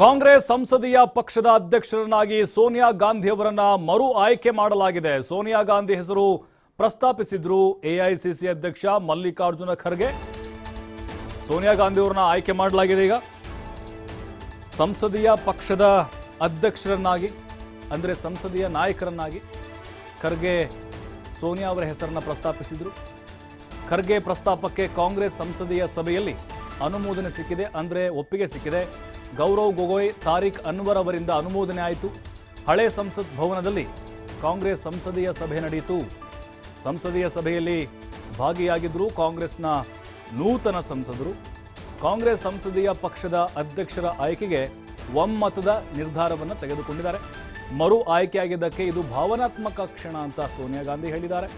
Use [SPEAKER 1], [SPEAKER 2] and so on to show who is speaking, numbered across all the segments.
[SPEAKER 1] ಕಾಂಗ್ರೆಸ್ ಸಂಸದೀಯ ಪಕ್ಷದ ಅಧ್ಯಕ್ಷರನ್ನಾಗಿ ಸೋನಿಯಾ ಗಾಂಧಿ ಅವರನ್ನ ಮರು ಆಯ್ಕೆ ಮಾಡಲಾಗಿದೆ. ಸೋನಿಯಾ ಗಾಂಧಿ ಹೆಸರು ಪ್ರಸ್ತಾಪಿಸಿದ್ರು ಎಐಸಿಸಿ ಅಧ್ಯಕ್ಷ ಮಲ್ಲಿಕಾರ್ಜುನ ಖರ್ಗೆ. ಸೋನಿಯಾ ಗಾಂಧಿ ಅವರನ್ನ ಆಯ್ಕೆ ಮಾಡಲಾಗಿದೆ ಈಗ. ಸಂಸದೀಯ ಪಕ್ಷದ ಅಧ್ಯಕ್ಷರನ್ನಾಗಿ, ಅಂದರೆ ಸಂಸದೀಯ ನಾಯಕರನ್ನಾಗಿ ಖರ್ಗೆ ಸೋನಿಯಾ ಅವರ ಹೆಸರನ್ನ ಪ್ರಸ್ತಾಪಿಸಿದ್ರು. ಖರ್ಗೆ ಪ್ರಸ್ತಾಪಕ್ಕೆ ಕಾಂಗ್ರೆಸ್ ಸಂಸದೀಯ ಸಭೆಯಲ್ಲಿ ಅನುಮೋದನೆ ಸಿಕ್ಕಿದೆ, ಅಂದರೆ ಒಪ್ಪಿಗೆ ಸಿಕ್ಕಿದೆ. ಗೌರವ್ ಗೊಗೊಯ್ ತಾರಿಕ್ ಅನ್ವರ್ ಅವರಿಂದ ಅನುಮೋದನೆ ಆಯಿತು. ಹಳೆ ಸಂಸತ್ ಭವನದಲ್ಲಿ ಕಾಂಗ್ರೆಸ್ ಸಂಸದೀಯ ಸಭೆ ನಡೆಯಿತು. ಸಂಸದೀಯ ಸಭೆಯಲ್ಲಿ ಭಾಗಿಯಾಗಿದ್ದರು ಕಾಂಗ್ರೆಸ್ನ ನೂತನ ಸಂಸದರು, ಕಾಂಗ್ರೆಸ್ ಸಂಸದೀಯ ಪಕ್ಷದ ಅಧ್ಯಕ್ಷರ ಆಯ್ಕೆಗೆ ಒಮ್ಮತದ ನಿರ್ಧಾರವನ್ನು ತೆಗೆದುಕೊಂಡಿದ್ದಾರೆ. ಮರು ಆಯ್ಕೆಯಾಗಿದ್ದಕ್ಕೆ ಇದು ಭಾವನಾತ್ಮಕ ಕ್ಷಣ ಅಂತ ಸೋನಿಯಾ ಗಾಂಧಿ ಹೇಳಿದ್ದಾರೆ.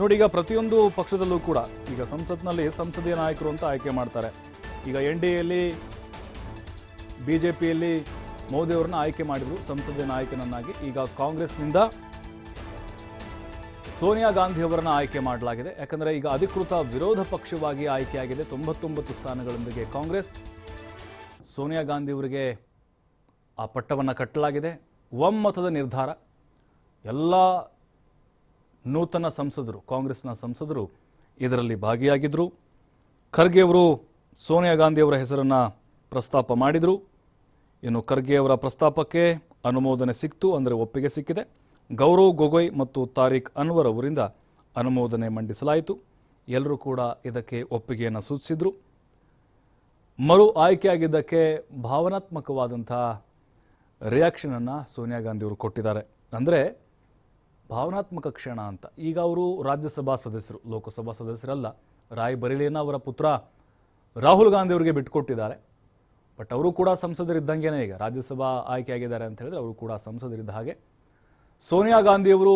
[SPEAKER 1] ನೋಡಿ, ಈಗ ಪ್ರತಿಯೊಂದು ಪಕ್ಷದಲ್ಲೂ ಕೂಡ ಈಗ ಸಂಸತ್ನಲ್ಲಿ ಸಂಸದೀಯ ನಾಯಕರು ಅಂತ ಆಯ್ಕೆ ಮಾಡ್ತಾರೆ. ಈಗ ಎನ್ ಡಿ ಎಲ್ಲಿ ಬಿ ಜೆ ಪಿಯಲ್ಲಿ ಮೋದಿ ಅವರನ್ನ ಆಯ್ಕೆ ಮಾಡಿದರು, ಸಂಸದೀಯ ನಾಯಕನನ್ನಾಗಿ. ಈಗ ಕಾಂಗ್ರೆಸ್ನಿಂದ ಸೋನಿಯಾ ಗಾಂಧಿ ಅವರನ್ನು ಆಯ್ಕೆ ಮಾಡಲಾಗಿದೆ. ಯಾಕಂದರೆ ಈಗ ಅಧಿಕೃತ ವಿರೋಧ ಪಕ್ಷವಾಗಿ ಆಯ್ಕೆಯಾಗಿದೆ. ತೊಂಬತ್ತೊಂಬತ್ತು ಸ್ಥಾನಗಳೊಂದಿಗೆ ಕಾಂಗ್ರೆಸ್. ಸೋನಿಯಾ ಗಾಂಧಿ ಅವರಿಗೆ ಆ ಪಟ್ಟವನ್ನು ಕಟ್ಟಲಾಗಿದೆ. ಒಮ್ಮತದ ನಿರ್ಧಾರ. ಎಲ್ಲ ನೂತನ ಸಂಸದರು, ಕಾಂಗ್ರೆಸ್ನ ಸಂಸದರು ಇದರಲ್ಲಿ ಭಾಗಿಯಾಗಿದ್ದರು ಖರ್ಗೆ ಅವರು ಸೋನಿಯಾ ಗಾಂಧಿ ಅವರ ಹೆಸರನ್ನು ಪ್ರಸ್ತಾಪ ಮಾಡಿದರು. ಇನ್ನು ಖರ್ಗೆ ಅವರ ಪ್ರಸ್ತಾಪಕ್ಕೆ ಅನುಮೋದನೆ ಸಿಕ್ತು ಅಂದರೆ ಒಪ್ಪಿಗೆ ಸಿಕ್ಕಿದೆ. ಗೌರವ್ ಗೊಗೊಯ್ ಮತ್ತು ತಾರಿಕ್ ಅನ್ವರ್ ಅವರಿಂದ ಅನುಮೋದನೆ ಮಂಡಿಸಲಾಯಿತು. ಎಲ್ಲರೂ ಕೂಡ ಇದಕ್ಕೆ ಒಪ್ಪಿಗೆಯನ್ನು ಸೂಚಿಸಿದರು. ಮರು ಆಯ್ಕೆಯಾಗಿದ್ದಕ್ಕೆ ಭಾವನಾತ್ಮಕವಾದಂಥ ರಿಯಾಕ್ಷನನ್ನು ಸೋನಿಯಾ ಗಾಂಧಿ ಅವರು ಕೊಟ್ಟಿದ್ದಾರೆ. ಅಂದರೆ ಭಾವನಾತ್ಮಕ ಕ್ಷಣ ಅಂತ. ಈಗ ಅವರು ರಾಜ್ಯಸಭಾ ಸದಸ್ಯರು, ಲೋಕಸಭಾ ಸದಸ್ಯರಲ್ಲ ರಾಯ್ ಬರೇಲಿಯನ್ನು ಅವರ ಪುತ್ರ ರಾಹುಲ್ ಗಾಂಧಿ ಅವರಿಗೆ ಬಿಟ್ಟುಕೊಟ್ಟಿದ್ದಾರೆ ಬಟ್ ಅವರು ಕೂಡ ಸಂಸದರಿದ್ದಂಗೆ ಈಗ ರಾಜ್ಯಸಭಾ ಆಯ್ಕೆಯಾಗಿದ್ದಾರೆ ಅಂತ ಹೇಳಿದ್ರೆ ಅವರು ಕೂಡ ಸಂಸದರಿದ್ದ ಹಾಗೆ. ಸೋನಿಯಾ ಗಾಂಧಿಯವರು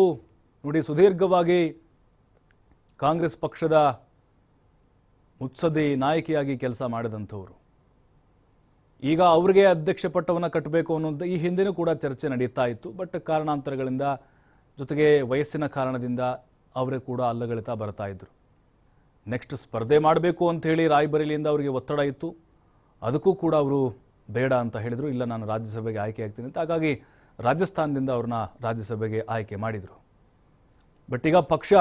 [SPEAKER 1] ನೋಡಿ ಸುದೀರ್ಘವಾಗಿ ಕಾಂಗ್ರೆಸ್ ಪಕ್ಷದ ಮುತ್ಸದಿ ನಾಯಕಿಯಾಗಿ ಕೆಲಸ ಮಾಡಿದಂಥವರು. ಈಗ ಅವರಿಗೆ ಅಧ್ಯಕ್ಷ ಪಟ್ಟವನ್ನು ಕಟ್ಟಬೇಕು ಅನ್ನೋದು ಈ ಹಿಂದೆನೂ ಕೂಡ ಚರ್ಚೆ ನಡೀತಾ ಇತ್ತು. ಬಟ್ ಕಾರಣಾಂತರಗಳಿಂದ ಜೊತೆಗೆ ವಯಸ್ಸಿನ ಕಾರಣದಿಂದ ಅವರೇ ಕೂಡ ಅಲ್ಲಗಳಿತಾ ಬರ್ತಾ ಇದ್ರು. ನೆಕ್ಸ್ಟ್ ಸ್ಪರ್ಧೆ ಮಾಡಬೇಕು ಅಂತ ಹೇಳಿ ರಾಯ್ಬರೇಲಿಯಿಂದ ಅವರಿಗೆ ಒತ್ತಡ ಇತ್ತು. ಅದಕ್ಕೂ ಕೂಡ ಅವರು ಬೇಡ ಅಂತ ಹೇಳಿದರು. ಇಲ್ಲ, ನಾನು ರಾಜ್ಯಸಭೆಗೆ ಆಯ್ಕೆ ಆಗ್ತೀನಿ ಅಂತ. ಹಾಗಾಗಿ ರಾಜಸ್ಥಾನದಿಂದ ಅವ್ರನ್ನ ರಾಜ್ಯಸಭೆಗೆ ಆಯ್ಕೆ ಮಾಡಿದರು. ಬಟ್ ಈಗ ಪಕ್ಷ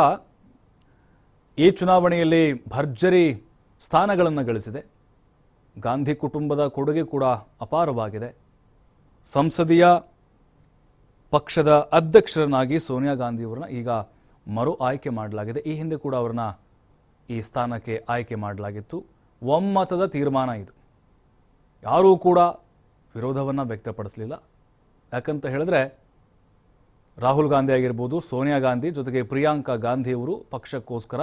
[SPEAKER 1] ಈ ಚುನಾವಣೆಯಲ್ಲಿ ಭರ್ಜರಿ ಸ್ಥಾನಗಳನ್ನು ಗಳಿಸಿದೆ. ಗಾಂಧಿ ಕುಟುಂಬದ ಕೊಡುಗೆ ಕೂಡ ಅಪಾರವಾಗಿದೆ. ಸಂಸದೀಯ ಪಕ್ಷದ ಅಧ್ಯಕ್ಷರನ್ನಾಗಿ ಸೋನಿಯಾ ಗಾಂಧಿಯವರನ್ನ ಈಗ ಮರು ಆಯ್ಕೆ ಮಾಡಲಾಗಿದೆ. ಈ ಹಿಂದೆ ಕೂಡ ಅವರನ್ನ ಈ ಸ್ಥಾನಕ್ಕೆ ಆಯ್ಕೆ ಮಾಡಲಾಗಿತ್ತು. ಒಮ್ಮತದ ತೀರ್ಮಾನ ಇದು. ಯಾರೂ ಕೂಡ ವಿರೋಧವನ್ನು ವ್ಯಕ್ತಪಡಿಸಲಿಲ್ಲ. ಯಾಕಂತ ಹೇಳಿದ್ರೆ, ರಾಹುಲ್ ಗಾಂಧಿ ಆಗಿರ್ಬೋದು, ಸೋನಿಯಾ ಗಾಂಧಿ ಜೊತೆಗೆ ಪ್ರಿಯಾಂಕಾ ಗಾಂಧಿಯವರು ಪಕ್ಷಕ್ಕೋಸ್ಕರ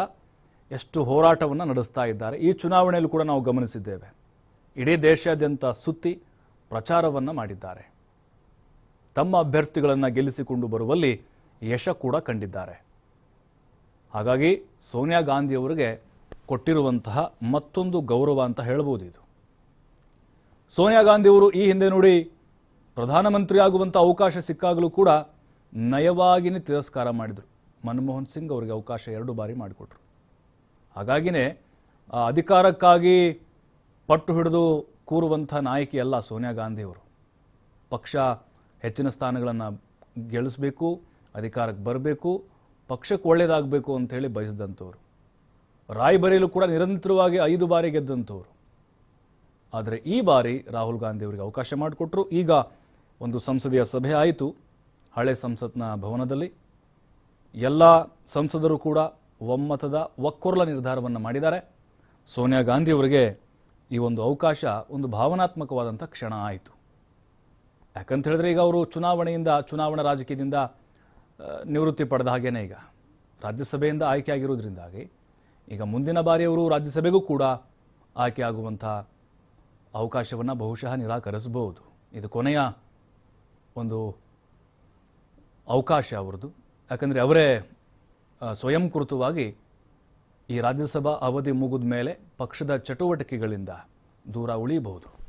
[SPEAKER 1] ಎಷ್ಟು ಹೋರಾಟವನ್ನು ನಡೆಸ್ತಾ ಇದ್ದಾರೆ. ಈ ಚುನಾವಣೆಯಲ್ಲೂ ಕೂಡ ನಾವು ಗಮನಿಸಿದ್ದೇವೆ. ಇಡೀ ದೇಶಾದ್ಯಂತ ಸುತ್ತಿ ಪ್ರಚಾರವನ್ನು ಮಾಡಿದ್ದಾರೆ. ತಮ್ಮ ಅಭ್ಯರ್ಥಿಗಳನ್ನು ಗೆಲ್ಲಿಸಿಕೊಂಡು ಬರುವಲ್ಲಿ ಯಶ ಕೂಡ ಕಂಡಿದ್ದಾರೆ. ಹಾಗಾಗಿ ಸೋನಿಯಾ ಗಾಂಧಿಯವರಿಗೆ ಕೊಟ್ಟಿರುವಂತಹ ಮತ್ತೊಂದು ಗೌರವ ಅಂತ ಹೇಳ್ಬೋದು ಇದು. ಸೋನಿಯಾ ಗಾಂಧಿಯವರು ಈ ಹಿಂದೆ ನೋಡಿ ಪ್ರಧಾನಮಂತ್ರಿ ಆಗುವಂಥ ಅವಕಾಶ ಸಿಕ್ಕಾಗಲೂ ಕೂಡ ನಯವಾಗಿನೇ ತಿರಸ್ಕಾರ ಮಾಡಿದರು. ಮನಮೋಹನ್ ಸಿಂಗ್ ಅವರಿಗೆ ಅವಕಾಶ ಎರಡು ಬಾರಿ ಮಾಡಿಕೊಟ್ರು. ಹಾಗಾಗಿನೇ ಅಧಿಕಾರಕ್ಕಾಗಿ ಪಟ್ಟು ಹಿಡಿದು ಕೂರುವಂಥ ನಾಯಕಿ ಅಲ್ಲ ಸೋನಿಯಾ ಗಾಂಧಿಯವರು. ಪಕ್ಷ ಹೆಚ್ಚಿನ ಸ್ಥಾನಗಳನ್ನು ಗೆಲ್ಲಿಸಬೇಕು, ಅಧಿಕಾರಕ್ಕೆ ಬರಬೇಕು, ಪಕ್ಷಕ್ಕೆ ಒಳ್ಳೆಯದಾಗಬೇಕು ಅಂತೇಳಿ ಬಯಸಿದಂಥವ್ರು. ರಾಯ್ಬರೇಲು ಕೂಡ ನಿರಂತರವಾಗಿ ಐದು ಬಾರಿ ಗೆದ್ದಂಥವ್ರು. ಆದರೆ ಈ ಬಾರಿ ರಾಹುಲ್ ಗಾಂಧಿ ಅವರಿಗೆ ಅವಕಾಶ ಮಾಡಿಕೊಟ್ರು. ಈಗ ಒಂದು ಸಂಸದೀಯ ಸಭೆ ಆಯಿತು. ಹಳೆ ಸಂಸತ್ನ ಭವನದಲ್ಲಿ ಎಲ್ಲ ಸಂಸದರು ಕೂಡ ಒಮ್ಮತದ ಒಕ್ಕೊರಲ ನಿರ್ಧಾರವನ್ನು ಮಾಡಿದ್ದಾರೆ. ಸೋನಿಯಾ ಗಾಂಧಿ ಅವರಿಗೆ ಈ ಒಂದು ಅವಕಾಶ ಒಂದು ಭಾವನಾತ್ಮಕವಾದಂಥ ಕ್ಷಣ ಆಯಿತು. ಯಾಕಂತ ಹೇಳಿದ್ರೆ ಈಗ ಅವರು ಚುನಾವಣೆಯಿಂದ, ಚುನಾವಣಾ ರಾಜಕೀಯದಿಂದ ನಿವೃತ್ತಿ ಪಡೆದ ಹಾಗೇನೆ ಈಗ. ರಾಜ್ಯಸಭೆಯಿಂದ ಆಯ್ಕೆ ಆಗಿರೋದ್ರಿಂದಾಗಿ ಈಗ ಮುಂದಿನ ಬಾರಿ ಅವರು ರಾಜ್ಯಸಭೆಗೂ ಕೂಡ ಆಯ್ಕೆ ಆಗುವಂಥ ಅವಕಾಶವನ್ನು ಬಹುಶಃ ನಿರಾಕರಿಸಬಹುದು. ಇದು ಕೊನೆಯ ಒಂದು ಅವಕಾಶ ಅವರದು ಯಾಕಂದರೆ ಅವರೇ ಸ್ವಯಂ ಸ್ವಯಂಕೃತವಾಗಿ ಈ ರಾಜ್ಯಸಭಾ ಅವಧಿ ಮುಗಿದ ಮೇಲೆ ಪಕ್ಷದ ಚಟುವಟಿಕೆಗಳಿಂದ ದೂರ ಉಳಿಯಬಹುದು.